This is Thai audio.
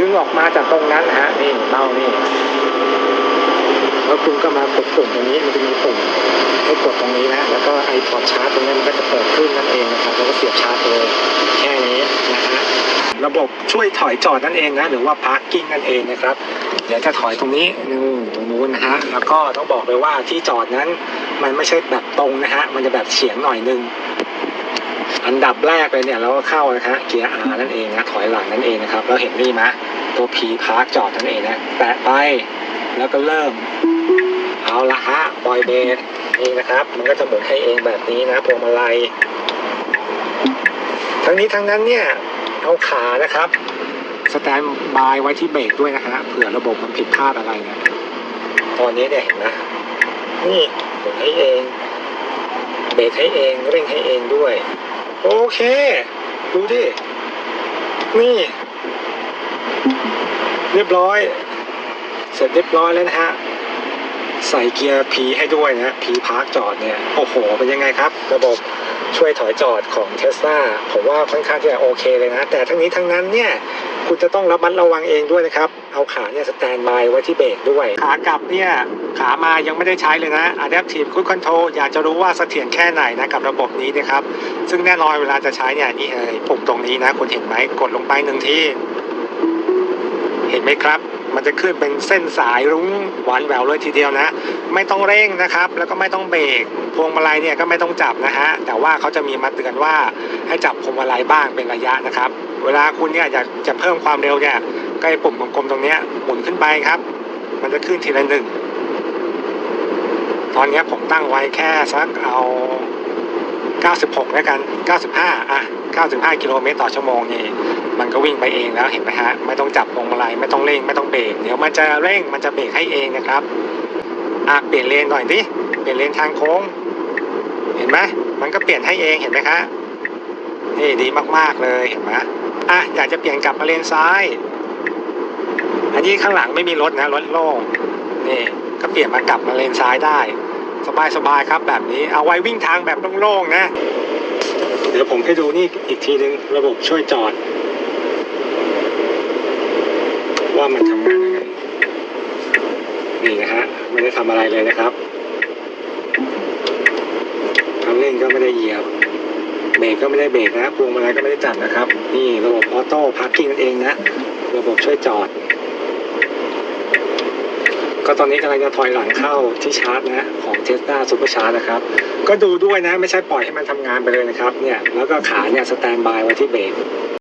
ดึงออกมาจากตรงนั้นนะฮะนี่เบ้านี่แล้วคุณก็มากดปุ่มตรงนี้มันจะมีปุ่มให้กดตรงนี้นะแล้วก็ไอพอดชาร์จตรงนี้มันก็จะเปิดขึ้นนั่นเองนะครับแล้วก็เสียบชาร์จเลยแค่นี้นะฮะระบบช่วยถอยจอดนั่นเองนะหรือว่า parking นั่นเองนะครับ เดี๋ยวจะถอยตรงนี้นู่นตรงนู้นนะฮะแล้วก็ต้องบอกเลยว่าที่จอดนั้น มันไม่ใช่แบบตรงนะฮะมันจะแบบเฉียงหน่อยนึง อันดับแรกเลยเนี่ยเราก็เข้านะฮะเกียร์ R นั่นเองนะถอยหลังนั่นเองนะครับเราเห็นนี่ไหมตัว P Park จอดนั่นเองนะแตะไปแล้วก็เริ่ม เอาละฮะปล่อยเบรกนี่นะครับ มันก็จะหมุนให้เองแบบนี้นะพวงมาลัยทั้งนี้ทั้งนั้นเนี่ยเอาขานะครับสแตนบายไว้ที่เบรกด้วยนะฮะเผื่อระบบมันผิดพลาดอะไรเนี่ยตอนนี้เนี่ยเห็นไหมนี่หมุนให้เองเบรกให้เองเร่งให้เองด้วย โอเค ดูดิ นี่ เรียบร้อย เสร็จเรียบร้อยแล้วนะฮะ ใส่เกียร์ P ให้ด้วยนะ P Park จอดเนี่ย โอ้โห เป็นยังไงครับ ระบบ ช่วยถอยจอดของ Tesla ผมว่าค่อนข้างที่จะโอเคเลยนะ แต่ทั้งนี้ทั้งนั้นเนี่ยคุณจะต้องระมัดระวังเองด้วยนะครับ เอาขาเนี่ยสแตนบายไว้ที่เบรกด้วย ขากลับเนี่ยขามายังไม่ได้ใช้เลยนะ Adaptive Cruise Control อยากจะรู้ว่าเสถียรแค่ไหนนะกับระบบนี้นะครับ ซึ่งแน่นอนเวลาจะใช้เนี่ยนี่เลยปุ่มตรงนี้นะ คุณเห็นไหมกดลงไปหนึ่งที เห็นไหมครับ มันจะขึ้นเป็นเส้นสายรุ้งหวานแหววเลยทีเดียวนะ ไม่ต้องเร่งนะครับ แล้วก็ไม่ต้องเบรกพวงมาลัยเนี่ยก็ไม่ต้องจับนะฮะแต่ว่าเขาจะมีมาเตือนว่าให้จับพวงมาลัยบ้างเป็นระยะนะครับ เวลาคุณเนี่ยอยากจะเพิ่มความเร็วเนี่ยก็ไอ้ปุ่มกลมๆตรงนี้หมุนขึ้นไปครับ มันจะขึ้นทีละหนึ่งตอนนี้ผมตั้งไว้แค่สักเอา 96 แล้วกัน 95 อะ 95 กิโลเมตรต่อชั่วโมงนี่ มันก็วิ่งไปเองแล้วเห็นไหมฮะไม่ต้องจับพวงมาลัยไม่ต้องเร่งไม่ต้องเบรกเดี๋ยวมันจะเร่งมันจะเบรกให้เองนะครับอะเปลี่ยนเลนหน่อยดิเปลี่ยนเลนทางโค้ง เห็นไหมมันก็เปลี่ยนให้เองเห็นไหมคะนี่ดีมากๆเลยเห็นไหมอะอยากจะเปลี่ยนกลับมาเลนซ้าย อันนี้ข้างหลังไม่มีรถนะรถโล่งนี่ก็เปลี่ยนมากลับมาเลนซ้ายได้ สบายๆครับแบบนี้เอาไว้วิ่งทางแบบโล่งๆนะ เดี๋ยวผมให้ดูนี่อีกทีนึงระบบช่วยจอด มันทำงานยังไงนี่นะฮะไม่ได้ทำอะไรเลยนะครับคันเร่งก็ไม่ได้เหยียบ เบรกก็ไม่ได้เบรกนะพวงมาลัยก็ไม่ได้จับนะครับ นี่ระบบออโต้พาร์กิ้งนั่นเองนะ ระบบช่วยจอด ก็ตอนนี้กำลังจะถอยหลังเข้าที่ชาร์จนะ ของ Tesla Super Charge นะครับ ก็ดูด้วยนะ ไม่ใช่ปล่อยให้มันทำงานไปเลยนะครับ เนี่ย แล้วก็ขาเนี่ยสแตนบายไว้ที่เบรก